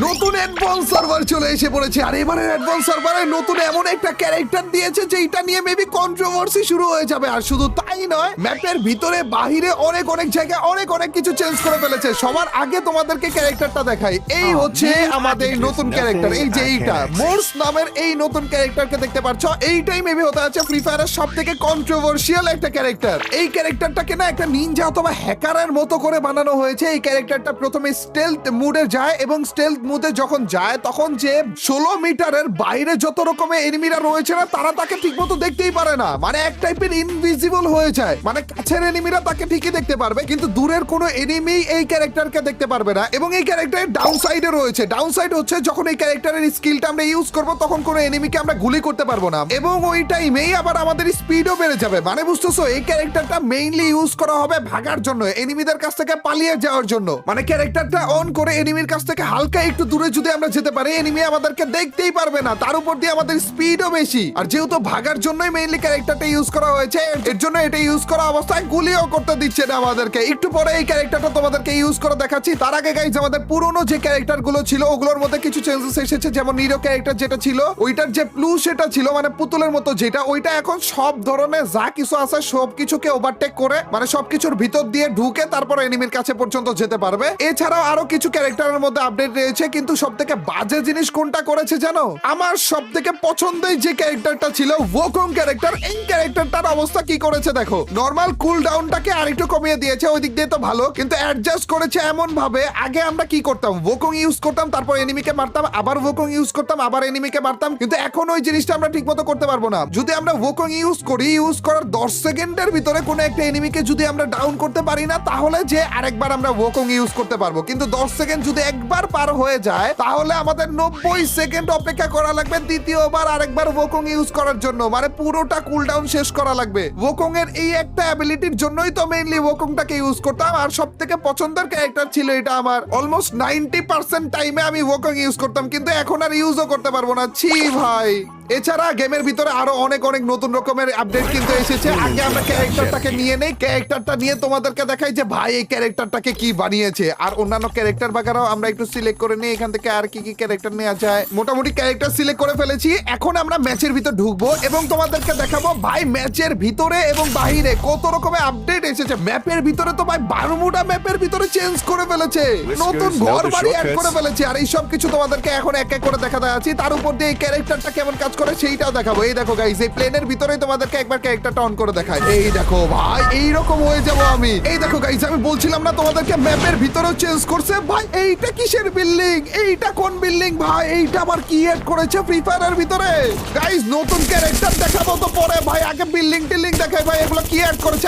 নতুন advance server চলে এসে পড়েছে। আর এবারে অ্যাডভান্স সার্ভারে নতুন এমন একটা ক্যারেক্টার দিয়েছে যে এটা নিয়ে মেবি কন্ট্রোভার্সি শুরু হয়ে যাবে। আর শুধু তাই নয় ম্যাপের ভিতরে বাহিরে অনেক অনেক জায়গায় অনেক অনেক কিছু চেঞ্জ করে ফেলেছে। সবার আগে তোমাদেরকে ক্যারেক্টারটা দেখাই। এই হচ্ছে আমাদের নতুন ক্যারেক্টার এই যে এইটা মোর্স নামের এই নতুন ক্যারেক্টারকে দেখতে পাচ্ছ। এইটাই মেবি হতে আছে ফ্রি ফায়ারের সব থেকে কন্ট্রোভার্সিয়াল একটা ক্যারেক্টার এই ক্যারেক্টারটাকে না একটা নিনজা অথবা হ্যাকারের মতো করে বানানো হয়েছে। এই ক্যারেক্টারটা প্রথমে স্টেলথ মুডে যায় এবং স্টেলথ মুডে যখন যায়, তখন যে ষোলো মিটারের বাইরে যত রকমের এনিমিরা রয়েছে না, তারা তাকে ঠিকমতো দেখতেই পারে না। মানে এক টাইপের ইনভিজিবল হয়ে যায়। মানে কাছের এনিমিরা তাকে ঠিকই দেখতে পারবে, কিন্তু দূরের কোনো এনিমি এই ক্যারেক্টারকে দেখতে পারবে না। এবং এই ক্যারেক্টারের ডাউন সাইডে রয়েছে। ডাউন সাইড হচ্ছে, যখন এই ক্যারেক্টারের স্কিলটা আমরা ইউজ করব, তখন কোনো এনিমিকে আমরা গুলি করতে পারব না। এবং ওই টাইমেই আবার আমাদের স্পিডও বেড়ে যাবে। মানে বুঝতেছো, এই ক্যারেক্টারটা মেইনলি ইউজ করা হবে ভাগার জন্য এনিমিদের কাছ থেকে পালিয়ে যাওয়ার জন্য। মানে ক্যারেক্টারটা অন করে এনিমির কাছ থেকে হালকা একটু দূরে যদি আমরা যেতে পারি এনিমি আমাদেরকে দেখতেই পারবে না। তার উপর দিয়ে আমাদের স্পিডও বেশি। আর যেহেতু ভাগার জন্যই মেইনলি ক্যারেক্টারটা ইউজ করা হয়েছে, এর জন্য এটা ইউজ করা অবস্থায় গুলিও করতে দিচ্ছে না আমাদেরকে। একটু পরে এই ক্যারেক্টারটা তোমাদেরকে ইউজ করে দেখাচ্ছি। তার আগে গাইজ আমাদের পুরনো যে ক্যারেক্টারগুলো ছিল, ওগুলোর মধ্যে কিছু চেঞ্জেস এসেছে। যেমন নিরো ক্যারেক্টার যেটা ছিল, ওইটার যে প্লু সেটা ছিল মানে পুতুলের মতো যেটা, ওইটা এখন সব ধরনের যা কিছু আছে সব কিছুকে ওভারটেক করে মানে সবকিছুর ভিতর দিয়ে ঢুকে তারপর এনিমির কাছে পর্যন্ত যেতে পারবে। এছাড়াও আরও কিছু ক্যারেক্টারের মধ্যে আপডেট রয়েছে। কিন্তু সব থেকে বাজে জিনিস কোনটা করেছে জানো? আমার সব থেকে পছন্দের যে ক্যারেক্টারটা ছিল ওকং ক্যারেক্টার, এই ক্যারেক্টারটার অবস্থা কি করেছে দেখো। নর্মাল কুল ডাউনটাকে আরেকটু কমিয়ে দিয়েছে ওই দিক দিয়ে তো ভালো, কিন্তু অ্যাডজাস্ট করেছে এমন ভাবে আগে আমরা কি করতাম? ওকং ইউজ করতাম, তারপর এনিমিকে মারতাম, আবার ওকং ইউজ করতাম, আবার এনিমিকে মারতাম, কিন্তু এখন ওই জিনিসটা আমরা ঠিকমতো করতে পারব না। যদি আমরা ওকং ইউজ করি ইউজ করার দশ সেকেন্ডের ভিতরে কোনো একটা এনিমিকে যদি আমরা ডাউন করতে পারি না, তাহলে যে আরেকবার আমরা ওকং ইউজ করতে পারব। কিন্তু দশ সেকেন্ড যদি একবার পার হয়ে যায়, তাহলে আমাদের নব্বই সেকেন্ড অপেক্ষা করা লাগবে দ্বিতীয়বার আরেকবার ওকং ইউজ করার জন্য। মানে পুরোটা কুলডাউন শেষ করা লাগবে। ওকং এর এই একটা অ্যাবিলিটির জন্যই তো মেইনলি ওকংটাকে ইউজ করতাম, আর সব থেকে পছন্দের ক্যারেক্টার ছিল এটা আমার। অলমোস্ট নাইনটি পার্সেন্ট টাইমে আমি ওকং ইউজ করতাম, কিন্তু এখন আর ইউজও করতে পারব না। ছি ভাই। এছাড়া গেমের ভিতরে আরও অনেক অনেক নতুন রকমের আপডেট কিন্তু এসেছে। আগে আমরা ক্যারেক্টারটাকে নিয়ে নেই ক্যারেক্টারটা নিয়ে তোমাদেরকে দেখাই যে ভাই এই ক্যারেক্টারটাকে কি বানিয়েছে। আর অন্যান্য ক্যারেক্টার বাগারাও আমরা একটু সিলেক্ট করে নিই এখান থেকে আর কি কি ক্যারেক্টার নেওয়া যায়। মোটামুটি ক্যারেক্টার সিলেক্ট করে ফেলেছি। এখন আমরা ম্যাচের ভিতর ঢুকবো এবং তোমাদেরকে দেখাবো ভাই ম্যাচের ভিতরে এবং বাহিরে কত রকমের আপডেট এসেছে। ম্যাপের ভিতরে তো ভাই বারমুডা ম্যাপের ভিতরে চেঞ্জ করে ফেলেছে। নতুন ঘর বাড়ি অ্যাড করে ফেলেছে। আর এই সব কিছু তোমাদেরকে এখন এক এক করে দেখা যাচ্ছি। তার উপর দিয়ে এই ক্যারেক্টারটা কেমন কাজ করে সেইটাও দেখাবো। এই দেখো গাইস এই প্লেনের ভিতরে তোমাদেরকে একবার ক্যারেক্টারটা অন করে দেখায় এই দেখো, ভাই এই রকম হয়ে যাব আমি। এই দেখো গাইস আমি বলছিলাম না তোমাদেরকে ম্যাপের ভিতরেও চেঞ্জ করছে? ভাই, এইটা কিসের বিল্ডিং এইটা কোন বিল্ডিং ভাই? এইটা আবার কি এড করেছে ফ্রি ফায়ারের ভিতরে? গাইস নতুন ক্যারেক্টার দেখাবো তো পরে, ভাই, আগে বিল্ডিং টিল্ডিং দেখাই, ভাই, এগুলো কি এড করেছে?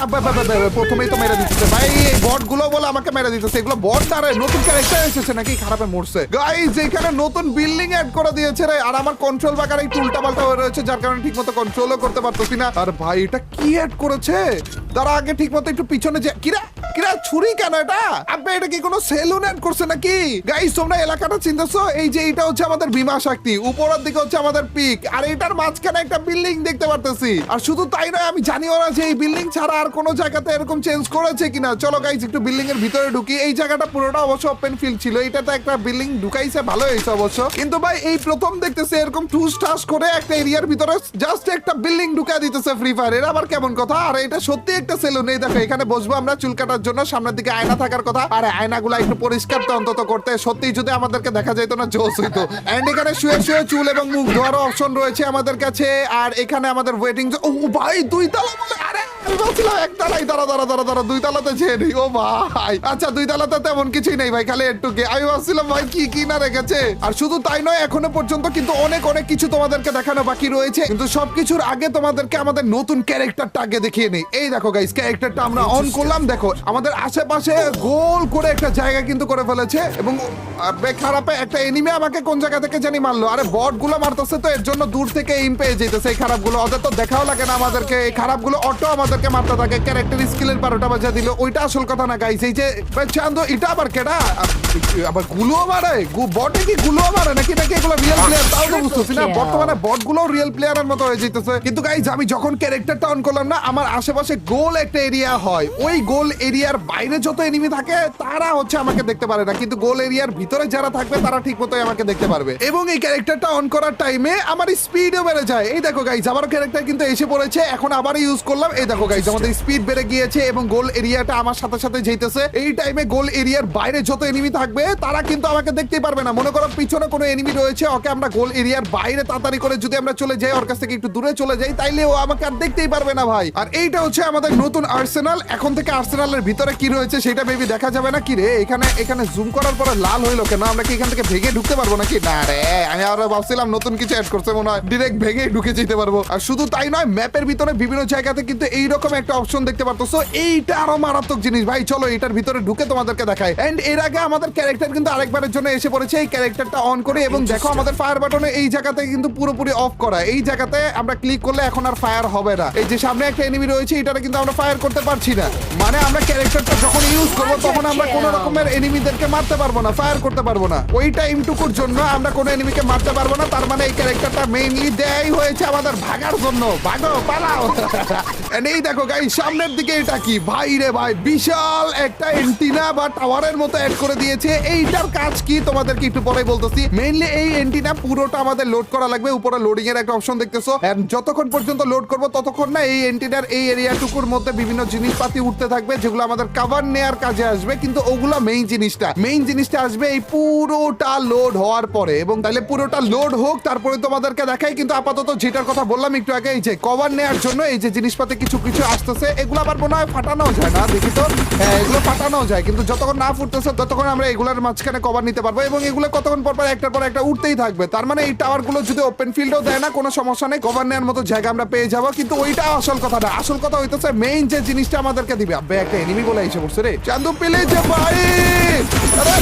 প্রথমেই তো মেরে দিতেছে। ভাই, এই বটগুলো বলে আমাকে মেরে দিতেছে। এগুলো বট না রে, নতুন ক্যারেক্টার এসেছে নাকি? খারাপে মরছে। গাইস এখানে নতুন বিল্ডিং এড করে দিয়েছে রে। আর আমার কন্ট্রোল বাগার এই উল্টা পাল্টা হয়ে রয়েছে, যার কারণে ঠিক মতো কন্ট্রোলও করতে পারতেছি না। আর ভাই, এটা কি এড করেছে? তারা আগে ঠিক মতো একটু পিছনে যে কিরা? কিরা, ছুরি কেন এটা? আব্বা, এটা কি কোনো সেলুন এড করছে নাকি? গাইস তোমরা এলাকাটা এই যে এটা হচ্ছে আমাদের বিমা শক্তি। উপরের দিকে হচ্ছে আমাদের পিক আর এটার মাঝখানে একটা বিল্ডিং দেখতে পারতেছি। আর শুধু তাই নয়, আমি জানিও না যে এই বিল্ডিং ছাড়া আর কোনো জায়গাতে এরকম চেঞ্জ করেছে কিনা। চলো গাইস একটু বিল্ডিং এর ভিতরে ঢুকি। এই জায়গাটা পুরোটা অবশ্য ওপেন ফিল্ড ছিল। এটাতে একটা বিল্ডিং ঢুকাইছে ভালো হয়েছে অবশ্য। কিন্তু ভাই, এই প্রথম দেখতেছে এরকম ঠুস ঠাস করে একটা এরিয়ার ভিতরে জাস্ট একটা বিল্ডিং ঢুকা দিতেছে ফ্রি ফায়ার এর। আবার কেমন কথা? আর এটা সত্যি একটা সেলুন এই দেখো, এখানে বসবো আমরা, চুল কাটার জন্য। সামনের দিকে আয়না থাকার কথা। আর, আয়নাগুলো একটু পরিষ্কার তো অন্তত করতে। সত্যি যদি আমাদেরকে দেখা যেত না, জোস হইতো। এন্ড এখানে শুয়ে শুয়ে চুল এবং মুখ ধোয়ারও অপশন রয়েছে আমাদের কাছে। আর এখানে আমাদের ওয়েটিং ও ভাই, দুই তালা বলে আরে আচ্ছা দুই তালাতে তেমন কিছুই নেই ভাই, খালি একটু গে- আমি ভাবছিলাম ভাই, কি কি না রেখেছে। আর শুধু তাই নয়, এখনও পর্যন্ত কিন্তু অনেক অনেক কিছু তোমাদেরকে দেখানো বাকি রয়েছে কিন্তু সবকিছুর আগে তোমাদেরকে আমাদের নতুন ক্যারেক্টারটা আগে দেখিয়ে নেই। এই দেখো গাইস ক্যারেক্টারটা আমরা অন করলাম দেখো আমাদের আশেপাশে গোল করে একটা জায়গা কিন্তু করে ফেলেছে এবং আহ, বে খারাপে একটা এনিমে আমাকে কোন জায়গা থেকে জানি মারলো? আরে বটগুলো মারতেছে তো এর জন্য দূর থেকে ইম পেয়ে যেতেছে এই খারাপগুলো ওদের তো দেখাও লাগে না আমাদেরকে এই খারাপগুলো অটো আমাদেরকে মারতে থাকে। ক্যারেক্টার স্কিলের বারোটা বাজা দিল। ওইটা আসল কথা না গাইস এই যে চান্দো এটা আবার কেডা? আবারগুলো মারে? বটে কি গুলো মারে নাকি? নাকি এগুলো রিয়েল প্লেয়ার তাও তো বুঝতেছি না। বর্তমানে বটগুলো রিয়েল প্লেয়ারের মতো হয়ে যেতেছে কিন্তু গাইজ আমি যখন ক্যারেক্টারটা অন করলাম না আমার আশেপাশে গোল একটা এরিয়া হয়। ওই গোল এরিয়ার বাইরে যত এনিমি থাকে তারা হচ্ছে আমাকে দেখতে পারে না। কিন্তু গোল এরিয়ার ভিতরে যারা থাকবে তারা ঠিক মতোই আমাকে দেখতে পারবে। এবং এই ক্যারেক্টারটা অন করার টাইমে আমার স্পিডও বেড়ে যায়। এই দেখো গাইজ আমার ক্যারেক্টার কিন্তু এসে পড়েছে, এখন আবার ইউজ করলাম। এই দেখো গাইজ আমাদের স্পিড বেড়ে গিয়েছে এবং গোল এরিয়াটা আমার সাথে সাথে যেতেছে। এই টাইমে গোল এরিয়ার বাইরে যত এনিমি থাকবে, তারা কিন্তু আমাকে দেখতে পারবে না। মনে করো পিছনে কোনো এনিমি রয়েছে, ওকে আমরা গোল এরিয়ার বাইরে তাড়াতাড়ি করে যদি আমরা চলে যাই, ওর কাছ থেকে একটু দূরে চলে যাই, তাইলে ও আমাকে আর দেখতেই পারবে না ভাই। আর এইটা হচ্ছে আমাদের নতুন আর্সেনাল এখন থেকে আর্সেনালের ভিতরে কি রয়েছে, সেটা মেবি দেখা যাবে না। কি রে, এখানে এখানে জুম করার পরে লাল হইল কেন? আমরা কি এখান থেকে ভেঙে ঢুকতে পারব নাকি? না রে আমি আরও ভাবছিলাম নতুন কিছু অ্যাড করছে মনে হয় ডিরেক্ট ভেঙে ঢুকে যেতে পারব। আর শুধু তাই নয় ম্যাপের ভিতরে বিভিন্ন জায়গাতে কিন্তু এইরকম একটা অপশন দেখতে পারতো। সো এইটা আরও মারাত্মক জিনিস। ভাই চলো এটার ভিতরে ঢুকে তোমাদেরকে দেখায় এন্ড এর আগে আমাদের ক্যারেক্টার কিন্তু আরেকবারের জন্য এসে পড়েছে। এই ক্যারেক্টারটা অন করে এবং দেখো আমাদের ফায়ার বাটনে এই জায়গাতে কিন্তু পুরোপুরি অফ করা। এই জায়গাতে আমরা ক্লিক করলে এখন আর ফায়ার হবে না। এই যে সামনে একটা এনিমি রয়েছে এটারে কিন্তু আমরা ফায়ার করতে পারছি না। মানে আমরা ক্যারেক্টারটা যখন ইউজ করব তখন আমরা কোনো রকমের এনিমিদেরকে মারতে পারব না। ফায়ার করতে পারব না। ওই টাইমটুকুর জন্য আমরা কোনো এনিমিকে মারতে পারব না, তার মানে এই ক্যারেক্টারটা মেইনলি দেয়াই হয়েছে আমাদের ভাগার জন্য। ভাগো, পালাও। এই দেখো গাই সামনের দিকে এটা কি? ভাই রে ভাই, বিশাল একটা এন্টিনা বা টাওয়ারের মতো অ্যাড করে দিয়েছে। এইটার কাজ কি? তোমাদেরকে একটু পরে বলতেছি। মেইনলি এই এন্টিনা পুরোটা আমাদের লোড করা লাগবে, উপরে লোডিং এর একটা অপশন দেখতেছো। যতক্ষণ পর্যন্ত লোড করব, ততক্ষণ না এই এন্টিনার এই এরিয়াটুকুর মধ্যে বিভিন্ন জিনিসপাতি উঠতে থাকবে, যেগুলো আমাদের কভার নেয়ার কাজে আসবে। কিন্তু ওগুলো মেইন জিনিসটা মেইন জিনিসটা আসবে এই পুরোটা লোড হওয়ার পরে, এবং তাহলে পুরোটা লোড হোক, তারপরে তোমাদেরকে দেখাই, কিন্তু আপাতত যেটার কথা বললাম একটু আগে, এই যে কভার নেয়ার জন্য এই যে জিনিসপাতি কিছু কিছু আসতেছে, এগুলো আবার মনে হয় ফাটানো যায় না, দেখি তো। হ্যাঁ এগুলো ফাটানো যায়, কিন্তু যতক্ষণ না ফুটতেছে, ততক্ষণ আমরা এগুলোর মাঝখানে কভার নিতে পারব, এবং এগুলো কতক্ষণ পর পর, একটার পর একটা উঠতেই থাকবে। তার মানে এই টাওয়ারগুলো যদি ওপেন ফিল্ডও দেয় না, কোনো সমস্যা নেই কভার নেওয়ার মতো জায়গা আমরা পেয়ে যাব, কিন্তু ওইটা আসল কথা না। আসল কথা হইতেছে মেইন যে জিনিসটা আমাদেরকে দিবে। আব্বে, একটা এনিমি বলে এসে পড়ছে রে। চান্দু পেলে যে ভাই!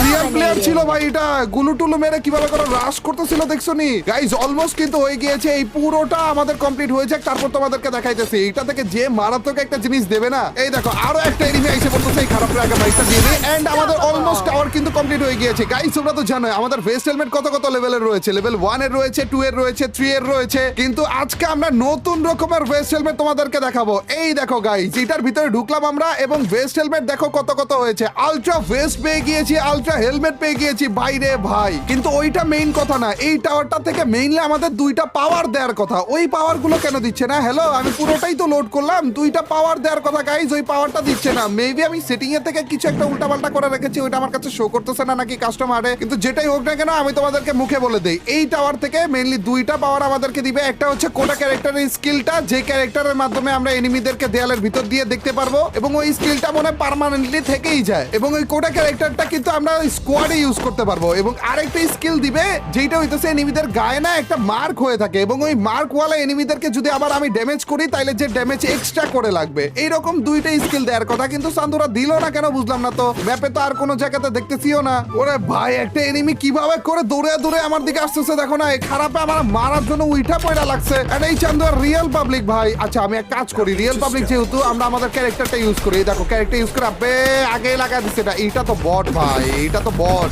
রিয়েল প্লেয়ার ছিল ভাই, এটা গুলু টুলু মেরে কীভাবে করে রাশ করতেছিল দেখছ নি? গাইজ অলমোস্ট কিন্তু হয়ে গিয়েছে। এই পুরোটা আমাদের কমপ্লিট হয়ে যাক, তারপর তোমাদেরকে দেখাইতেছি। এটা থেকে যে মারাত্মক একটা জিনিস দেবে না, এই দেখো, আরও একটা এনিমি এসে পড়তেছে এই খারাপ আগে বাইকটা দিয়ে দিই। এন্ড আমাদের অলমোস্ট টাওয়ার কিন্তু কমপ্লিট হয়ে গিয়েছে। গাইজ তোমরা তো জানো আমাদের ভেস্ট হেলমেট কত কত লেভেলের রয়েছে? লেভেল ওয়ানের রয়েছে টু এর রয়েছে থ্রি এর রয়েছে। কিন্তু আজকে আমরা নতুন রকমের ভেস্ট হেলমেট তোমাদেরকে দেখাবো। এই দেখো গাইজ এটার ভিতরে ঢুকলাম আমরা, এবং ভেস্ট হেলমেট দেখো কত কত হয়েছে। আলট্রা ভেস্ট পেয়ে গিয়েছি আলট্রা হেলমেট পেয়ে গিয়েছি বাইরে ভাই। কিন্তু ওইটা মেইন কথা না, এই টাওয়ারটা থেকে মেইনলি আমাদের দুইটা পাওয়ার দেওয়ার কথা। ওই পাওয়ারগুলো কেন দিচ্ছে না? হ্যালো আমি পুরোটাই তো লোড করলাম, দুইটা পাওয়ার দেওয়ার কথা গাইজ ওই পাওয়ারটা দিচ্ছে না। মেবি আমি সেটিং এর থেকে কিছু একটা উল্টাপাল্টা করে রেখেছি, ওইটা আমার কাছে শো করতেছে না, নাকি কাস্টমারে কিন্তু যেটাই হোক না কেন, আমি তোমাদেরকে মুখে বলে দেই, এই টাওয়ার থেকে মেইনলি দুইটা পাওয়ার আমাদেরকে দিবে। একটা হচ্ছে কোটা ক্যারেক্টারের স্কিলটা যে ক্যারেক্টারের মাধ্যমে আমরা এনিমিদেরকে দেয়ালের ভিতর দিয়ে দেখতে পারব, এবং ওই স্কিলটা মনে পার্মানেন্টলি থেকেই যায়। এবং ওই কোটা ক্যারেক্টারটা কিন্তু আমরা স্কোয়াডে ইউজ করতে পারব। এবং আরেকটা স্কিল দিবে যেটা হইতেছে এনিমিদের গায়ে না একটা মার্ক হয়ে থাকে। এবং ওই মার্ক ওয়ালা এনিমিদেরকে যদি আবার আমি ড্যামেজ করি তাহলে যে ড্যামেজ এক্সট্রা করে লাগবে। এইরকম দুইটা স্কিল দেওয়ার কথা, কিন্তু সান্দুরা দিল না কেন বুঝলাম না তো। ম্যাপে তো আর কোনো জায়গাতে দেখতেছিও না। ওরে ভাই, একটা এনিমি কীভাবে করে দৌড়ে দৌড়ে আমার দিকে আসতেছে, দেখো না, এই খারাপে আমার মারার জন্য উইঠা পয়লা লাগছে। আর এই চান্দু রিয়েল পাবলিক ভাই। আচ্ছা আমি এক কাজ করি রিয়েল পাবলিক যেহেতু, আমরা আমাদের ক্যারেক্টারটা ইউজ করি। দেখো ক্যারেক্টার ইউজ করে আবে আগে লাগা দিচ্ছে এটা। এইটা তো বট ভাই, এইটা তো বট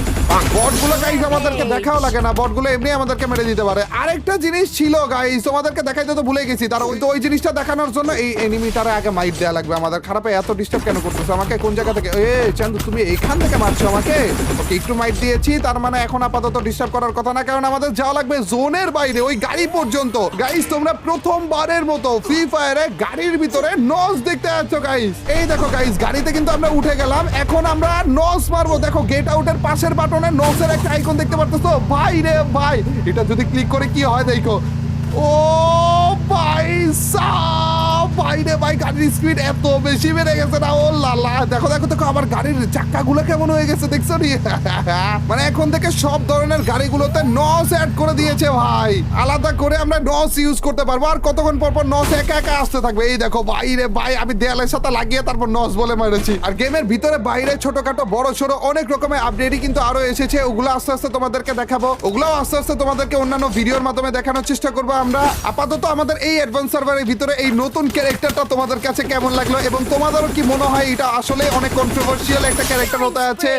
দেখাও লাগে না এমনি আমাদেরকে মেরে দিতে পারে। আরেকটা জিনিস ছিল গাইজ তোমাদেরকে দেখাইতে তো ভুলে গেছি ওই জিনিসটা দেখানোর জন্য এই আগে দেওয়া লাগবে। আমাদের খারাপে এত ডিস্টার্ব কেন আমাকে কোন জায়গা থেকে তুমি এখান থেকে মারছো আমাকে? একটু দিয়েছি, তার মানে এখন আপাতত ডিস্টার্ব করার কথা না, কারণ আমাদের যাওয়া লাগবে জোনের বাইরে, ওই গাড়ি পর্যন্ত। গাইজ তোমরা প্রথমবারের মতো ফ্রি ফায়ারে গাড়ির ভিতরে নস দেখতে যাচ্ছ গাইজ এই দেখো গাইজ গাড়িতে কিন্তু আমরা উঠে গেলাম, এখন আমরা নস মারবো। দেখো গেট আউটের পাশের বাটনে নোসের একটা আইকন দেখতে পারতেছো? ভাই রে ভাই। এটা যদি ক্লিক করে কি হয় দেখো? ও ভাই সাব ভাই ভাই, গাড়ির স্পিড এত বেশি বেড়ে গেছে না, ও লালা। দেখো দেখো দেখো, আমার গাড়ির চাক্কাগুলো কেমন হয়ে গেছে, দেখছ নি? মানে এখন থেকে সব ধরনের গাড়িগুলোতে নস অ্যাড করে দিয়েছে, ভাই। আলাদা করে আমরা নস ইউজ করতে পারব। আর কতক্ষণ পর পর নস একা একা আসতে থাকবে? এই দেখো ভাই রে ভাই, আমি দেয়ালের সাথে লাগিয়ে তারপর নস বলে মেরেছি। আর গেমের ভিতরে বাইরে ছোটখাটো, বড়, সড়ো, অনেক রকমের আপডেটই কিন্তু আরও এসেছে। ওগুলো আস্তে আস্তে তোমাদেরকে দেখাবো। ওগুলোও আস্তে আস্তে তোমাদেরকে অন্যান্য ভিডিওর মাধ্যমে দেখানোর চেষ্টা করব আমরা। আপাতত আমাদের এই অ্যাডভান্স সার্ভারের ভিতরে এই নতুন ক্যারেক্টারটা তোমাদের কাছে কেমন লাগল এবং তোমাদেরও কি মনে হয় এটা আসলে অনেক কন্ট্রোভার্সিয়াল একটা ক্যারেক্টার হতে আছে?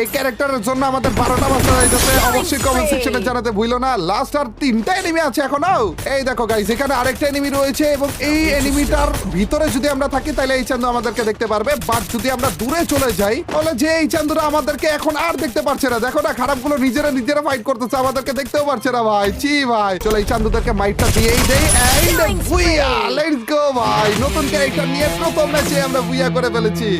এই ক্যারেক্টারের জন্য আমাদের বারোটা বাজতে যাইতেছে। অবশ্যই কমেন্ট সেকশনে জানাতে ভুলো না। লাস্ট আর তিনটা এনিমি আছে এখনও। এই দেখো গাইস এখানে আরেকটা এনিমি রয়েছে এবং এই এনিমিটার ভিতরে যদি আমরা থাকি তাহলে এই চান্দু আমাদেরকে দেখতে পারবে। বাট যদি আমরা দূরে চলে যাই তাহলে যে এই চান্দুরা আমাদেরকে এখন আর দেখতে পারছে না। দেখো না খারাপগুলো নিজেরা নিজেরা ফাইট করতেছে আমাদেরকে দেখতেও পারছে না ভাই। চি ভাই। চলো এই চান্দুদেরকে মাইকটা দিয়েই দেই। এন্ড লেটস গো ভাই। নতুন ক্যারেক্টার নিয়ে প্রথম ম্যাচে আমরা বুইয়া করে ফেলেছি।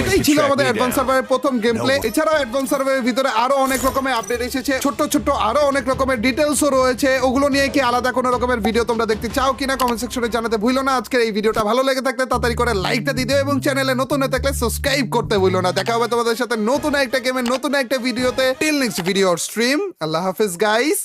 এটাই ছিল আমাদের অ্যাডভান্স সার্ভারের প্রথম গেম প্লে এছাড়াও অ্যাডভান্স সার্ভারের ভিতরে আরও অনেক রকমের আপডেট এসেছে। ছোট ছোট আরও অনেক রকমের ডিটেলসও রয়েছে। ওগুলো নিয়ে কি আলাদা কোনো রকমের ভিডিও তোমরা দেখতে চাও কিনা কমেন্ট সেকশনে জানাতে ভুলো না। আজকের এই ভিডিওটা ভালো লেগে থাকলে তাড়াতাড়ি করে লাইকটা দিয়ে দিও এবং চ্যানেলে নতুন হয়ে থাকলে সাবস্ক্রাইব করতে ভুলো না। দেখা হবে তোমাদের সাথে নতুন একটা গেমের নতুন একটা ভিডিওতে টিল নেক্সট ভিডিও স্ট্রিম আল্লাহ হাফিজ গাইস